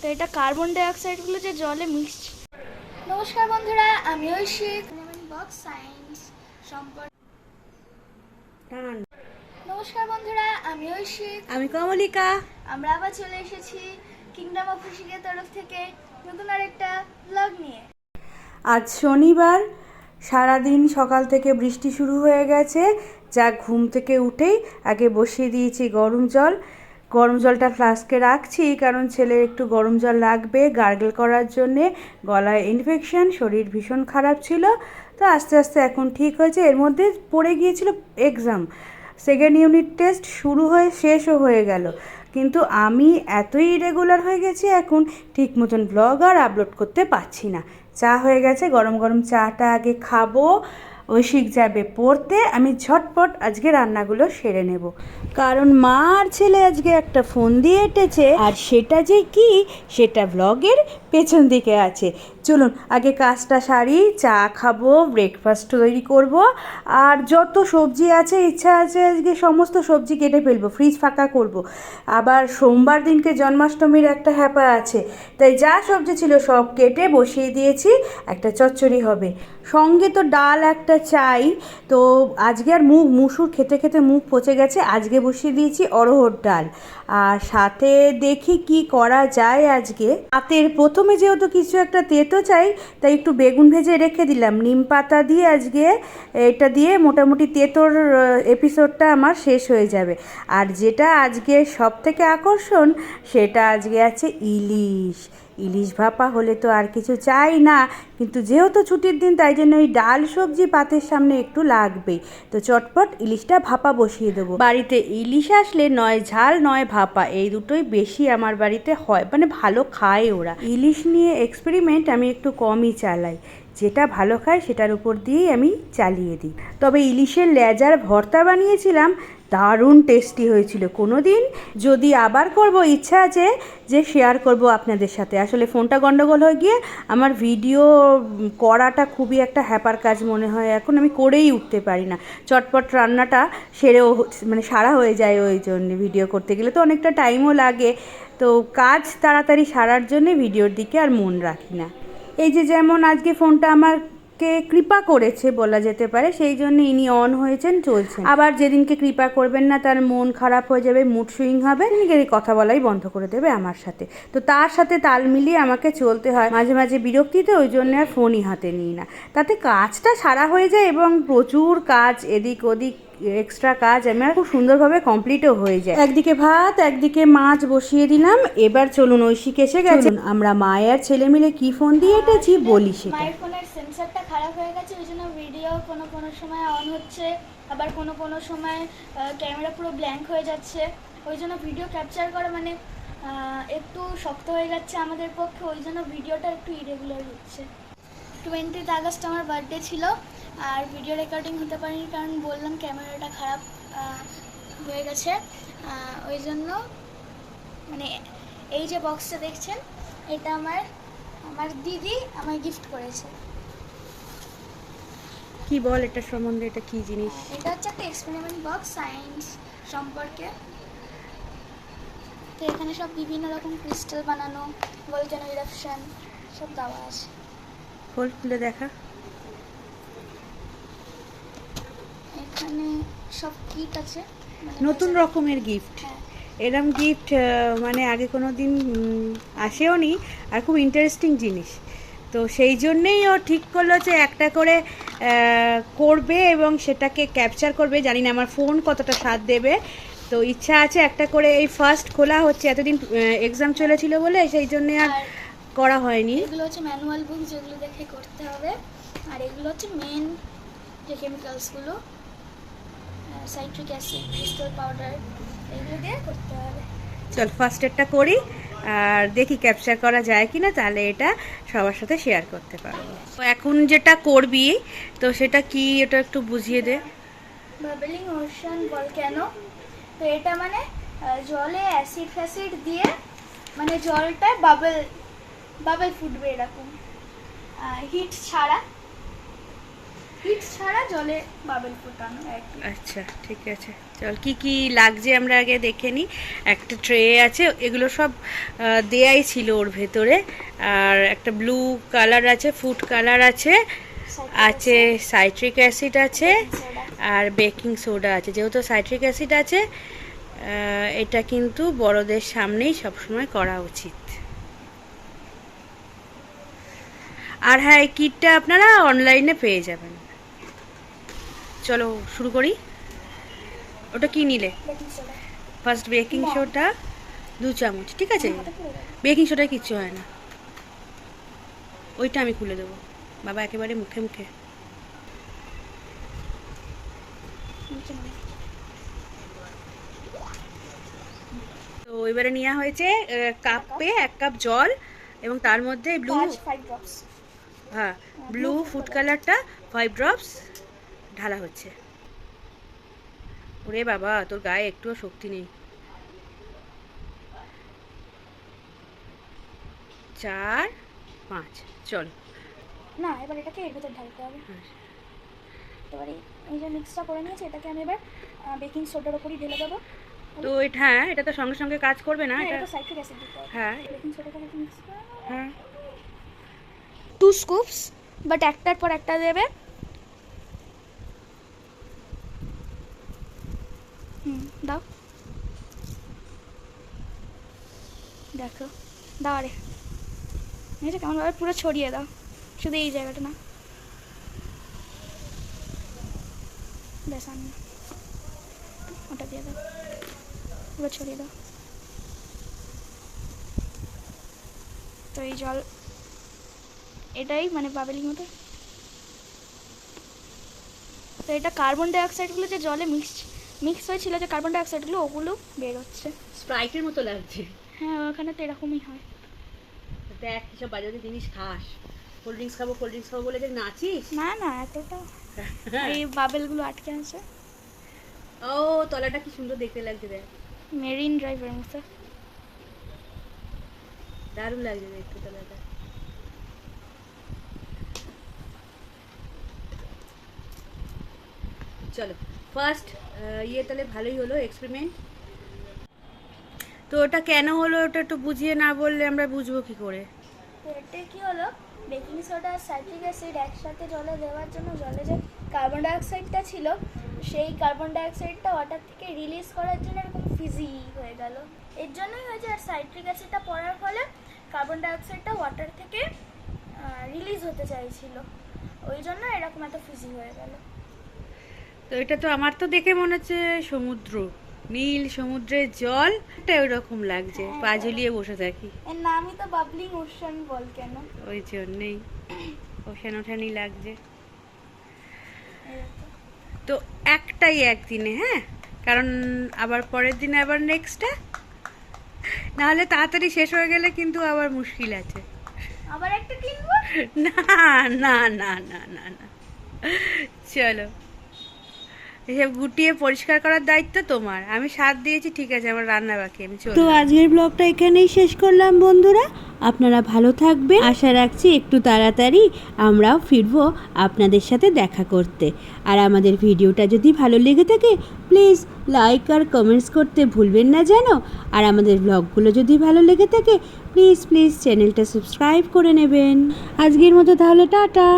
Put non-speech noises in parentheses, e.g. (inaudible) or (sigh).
তো এটা carbon die অক্সাইডগুলো যে জলে মিশছে। নমস্কার বন্ধুরা আমি ঐশিক বক্স সায়েন্স সম্পর্কে নমস্কার বন্ধুরা আমি ঐশিক আমি কমলিকা। আমরা আবার চলে এসেছি কিংডম অফ ঐশিকের তরফ থেকে নতুন আরেকটা ব্লগ নিয়ে। আজ শনিবার সারাদিন সকাল থেকে বৃষ্টি শুরু হয়ে গেছে। যা ঘুম থেকে উঠেই আগে বসিয়ে দিয়েছি গরম জল। গরম জলটা ফ্লাস্কে রাখছি, কারণ ছেলের একটু গরম জল লাগবে গার্গল করার জন্যে। গলায় ইনফেকশান শরীর ভীষণ খারাপ ছিল। তো আস্তে আস্তে এখন ঠিক হয়েছে। এর মধ্যে পড়ে গিয়েছিল এক্সাম সেকেন্ড ইউনিট টেস্ট শুরু হয়ে শেষও হয়ে গেল। কিন্তু আমি এতই ইরেগুলার হয়ে গেছি এখন, ঠিক মতন ব্লগ আর আপলোড করতে পারছি না। চা হয়ে গেছে, গরম গরম চাটা আগে খাব। ঐশিক যাবে পড়তে, আমি ঝটপট আজকে রান্নাগুলো সেরে নেব। কারণ মা আর ছেলে আজকে একটা ফোন দিয়ে এঁটেছে, আর সেটা যে কি, সেটা ব্লগের পেছন দিকে আছে। চলুন, আগে কাজটা সারি, চা খাব ব্রেকফাস্ট তৈরি করব। আর যত সবজি আছে, ইচ্ছা আছে আজকে সমস্ত সবজি কেটে ফেলব ফ্রিজ ফাঁকা করব। আবার সোমবার দিনকে জন্মাষ্টমীর একটা হ্যাপা আছে, তাই যা সবজি ছিল সব কেটে বসিয়ে দিয়েছি, একটা চচ্চড়ি হবে। সঙ্গে তো ডাল, একটা চাই, তো আজকে আর মুখ মুসুর খেতে খেতে মুখ পচে গেছে, আজকে বসিয়ে দিয়েছি অরহর ডাল। আর সাথে দেখি কি করা যায় আজকে। হাতের প্রথমে যেহেতু কিছু একটা তেতো চাই, তাই একটু বেগুন ভেজে রেখে দিলাম। নিম পাতা দিয়ে আজকে এটা দিয়ে মোটামুটি তেতোর এপিসোডটা আমার শেষ হয়ে যাবে। আর যেটা আজকে সব থেকে আকর্ষণ, সেটা আজকে আছে ইলিশ। ইলিশ ভাপা হলে তো আর কিছু চাই না। কিন্তু যেহেতু ছুটির দিন, তাই জন্য ওই ডাল সবজি পাতের সামনে একটু লাগবেই তো চটপট ইলিশটা ভাপা বসিয়ে দেবো। বাড়িতে ইলিশ আসলে নয়, ঝাল নয়, ভাপা। এই দুটোই বেশি আমার বাড়িতে হয়। মানে ভালো খায় ওরা। ইলিশ নিয়ে এক্সপেরিমেন্ট আমি একটু কমই চালাই। যেটা ভালো খায় সেটার উপর দিয়েই আমি চালিয়ে দিই। তবে ইলিশের লেজার ভর্তা বানিয়েছিলাম। দারুণ টেস্টি হয়েছিল। কোনো দিন যদি আবার করব, ইচ্ছা আছে যে শেয়ার করব আপনাদের সাথে। আসলে ফোনটা গন্ডগোল হয়ে গিয়ে আমার ভিডিও করাটা খুবই একটা হ্যাপার কাজ মনে হয়। এখন আমি করেই উঠতে পারি না। চটপট রান্নাটা সেরেও মানে সারা হয়ে যায় ওই জন্য ভিডিও করতে গেলে। তো অনেকটা টাইমও লাগে। তো কাজ তাড়াতাড়ি সারার জন্যে ভিডিওর দিকে আর মন রাখি না। এই যে যেমন আজকে ফোনটা আমারকে কৃপা করেছে বলা যেতে পারে, সেই জন্য ইনি অন হয়েছেন, চলছেন। আবার যেদিনকে কৃপা করবেন না, তার মন খারাপ হয়ে যাবে মুড সুইং হবে নিজের কথা বলাই বন্ধ করে দেবে আমার সাথে। তো তার সাথে তাল মিলিয়ে আমাকে চলতে হয়। মাঝে মাঝে বিরক্তিতে ওই জন্য আর ফোনই হাতে নিই না। তাতে কাজটা সারা হয়ে যায় এবং প্রচুর কাজ এদিক ওদিক এক্সট্রা কাজ আমার খুব সুন্দরভাবে কমপ্লিটও হয়ে যায়। একদিকে ভাত একদিকে মাছ বসিয়ে দিলাম। এবার চলুন ঐশিক এসে গেছেন আমরা মায়ের ছেলে মিলে কি ফোন দিয়ে এটেছি বলি সেটা। মায়ের ফোনের সেন্সারটা খারাপ হয়ে গেছে ওই জন্য ভিডিও কোনো কোনো সময় অন হচ্ছে আবার কোনো কোনো সময় ক্যামেরা পুরো ব্ল্যাঙ্ক হয়ে যাচ্ছে। ওই জন্য ভিডিও ক্যাপচার করা মানে একটু শক্ত হয়ে যাচ্ছে আমাদের পক্ষে ওই জন্য ভিডিওটা একটু ইরেগুলার হচ্ছে। টোয়েন্টিথ আগস্ট আমার বার্থডে ছিল আর ভিডিও রেকর্ডিং হতে পারিনি কারণ বললাম ক্যামেরাটা খারাপ হয়ে গেছে। ওই জন্য মানে এই যে বক্সটা দেখছেন এটা আমার আমার দিদি আমায় গিফট করেছে। কি বল এটা সম্বন্ধে এটা কি জিনিস? এটা হচ্ছে একটা এক্সপেরিমেন্ট বক্স সায়েন্স সম্পর্কে। তো এখানে সব বিভিন্ন রকম ক্রিস্টাল বানানো ভলকানো ইরাপশন সব দেওয়া আছে। খোল খুলে দেখা। এখানে সব কিট আছে। মানে নতুন রকমের গিফট হ্যাঁ। এরম গিফট মানে আগে কোনো দিন আসেও নি আর খুব ইন্টারেস্টিং জিনিস। তো সেই জন্যেই ও ঠিক করল যে একটা করে করবে এবং সেটাকে ক্যাপচার করবে। জানি না আমার ফোন কতটা সাথ দেবে। তো ইচ্ছা আছে একটা করে এই ফার্স্ট খোলা হচ্ছে। এতদিন এক্সাম চলেছিল বলে সেই জন্যে আর আর করা হয়নি। এগুলো হচ্ছে ম্যানুয়াল বুক যেগুলো দেখে করতে হবে। আর এগুলো হচ্ছে মেন যে কেমিক্যালসগুলো সাইট্রিক অ্যাসিড ক্রিস্টাল পাউডার এগুলো দিয়ে করতে হবে। চল ফার্স্ট একটা করি আর দেখি ক্যাপচার করা যায় কি না তাহলে এটা সবার সাথে শেয়ার করতে পারব। তো এখন যেটা করবি তো সেটা কি এটা একটু বুঝিয়ে দে। বাবলিং ওশান ভলক্যানো তো এটা মানে জলে অ্যাসিড ফ্যাসিড দিয়ে মানে জলটা বাবল বাবল ফুটবে এরকম। হিট ছাড়া। হিট ছাড়া জলে বাবেল ফোটানো আচ্ছা ঠিক আছে। চল কি কি লাগছে আমরা আগে দেখে নিই একটা ট্রে আছে এগুলো সব দেয়াই ছিল ওর ভেতরে। আর একটা ব্লু কালার আছে ফুড কালার আছে। আছে সাইট্রিক অ্যাসিড আছে। আর বেকিং সোডা আছে। যেহেতু সাইট্রিক অ্যাসিড আছে এটা কিন্তু বড়দের সামনেই সবসময় করা উচিত। আর হ্যাঁ এই কিটটা আপনারা অনলাইনে পেয়ে যাবেন। চলো শুরু করি। ওটা কি নিলে? First baking. সোডা দু চামচ ঠিক আছে। বেকিং সোডা কিচ্ছু হয় না। ওইটা আমি খুলে দেবো। বাবা একেবারে মুখে মুখে। তো এবারে নেওয়া হয়েছে কাপে এক কাপ জল এবং তার মধ্যে ব্লু হ্যাঁ ব্লু ফুড কালারটা ফাইভ ড্রপস ঢালা হচ্ছে। ওরে বাবা তোর গায়ে একটুও শক্তি নেই। চার পাঁচ চল। না এবার এটাকে এর ভেতর ঢালতে হবে। হ্যাঁ। এবারে এই যে মিক্সটা করে নিয়েছি এটাকে আমি এবার বেকিং সোডার উপরই ঢেলে দেবো। তো এটা হ্যাঁ এটা তো সঙ্গে সঙ্গে কাজ করবে না হ্যাঁ এটা সাইট্রিক অ্যাসিড হ্যাঁ। বেকিং একটু মিক্স করে হ্যাঁ। টু স্কুপস বাট একটার পর একটা দেবে। হুম, দাও। দেখো, দাও আরে। এটা কেমনভাবে পুরো ছড়িয়ে দাও। শুধু এই জায়গাটা না। ব্যাস না। ওটা দিয়ে দাও। পুরো ছড়িয়ে দাও। তো এই জল এটাই মানে বাবেলির মতো। তো এটা কার্বন ডাইঅক্সাইডগুলো যে জলে মিক্স মিক্স হয়েছিল যে কার্বন ডাইঅক্সাইডগুলো ওগুলো বের হচ্ছে। স্প্রাইটের মতো লাগছে। হ্যাঁ ওখানে তো এরকমই হয়। দেখ কিসব বাজারে জিনিস খাস। কোল্ড ড্রিঙ্কস খাব কোল্ড ড্রিঙ্কস খাব বলে যে নাচিস? না না এতটা। (laughs) এই বাবেলগুলো আটকে আছে। ও তলাটা কি সুন্দর দেখতে লাগছে দেখ। মেরিন ড্রাইভের মতো। দারুণ লাগছে দেখতে তলাটা। চলো ফার্স্ট ইয়ে তাহলে ভালোই হলো এক্সপেরিমেন্ট তো ওটা কেন হলো ওটা একটু বুঝিয়ে না বললে আমরা বুঝব কি করে? এটা কি হলো? বেকিং সোডা আর সাইট্রিক অ্যাসিড একসাথে জলে দেওয়ার জন্য জলে যে কার্বন ডাইঅক্সাইডটা ছিল, সেই কার্বন ডাইঅক্সাইডটা ওয়াটার থেকে রিলিজ করার জন্য এরকম ফিজি হয়ে গেল। এর জন্যই হয়েছে আর সাইট্রিক অ্যাসিডটা পড়ার ফলে কার্বন ডাইঅক্সাইডটা ওয়াটার থেকে রিলিজ হতে চাইছিল। ওই জন্য এরকম এত ফিজি হয়ে গেল। তো এটা তো আমার তো দেখে মনে হচ্ছে সমুদ্র। নীল সমুদ্রের জল এটা ওইরকম লাগছে। পা ঝুলিয়ে বসে থাকি। এর নামই তো বাবলিং ওশান বল কেন? ওই জন্যেই। ওখান ওঠানি লাগছে। তো একটাই একদিনে হ্যাঁ? কারণ আবার পরের দিনে আবার নেক্সটটা নাহলে তাড়াতাড়ি শেষ হয়ে গেলে কিন্তু আবার মুশকিল আছে। আবার একটা কিনবো? না না না না না না। চলো। এসব গুটিয়ে পরিষ্কার করার দায়িত্ব তোমার। আমি সাথ দিয়েছি ঠিক আছে আমার রান্না বাকি আমি তো আজকের ব্লগটা এখানেই শেষ করলাম বন্ধুরা। আপনারা ভালো থাকবেন। আশা রাখছি একটু তাড়াতাড়ি আমরাও ফিরবো আপনাদের সাথে দেখা করতে। আর আমাদের ভিডিওটা যদি ভালো লেগে থাকে প্লিজ লাইক আর কমেন্টস করতে ভুলবেন না যেন। আর আমাদের ব্লগগুলো যদি ভালো লেগে থাকে প্লিজ প্লিজ চ্যানেলটা সাবস্ক্রাইব করে নেবেন। আজকের মতো তাহলে টাটা।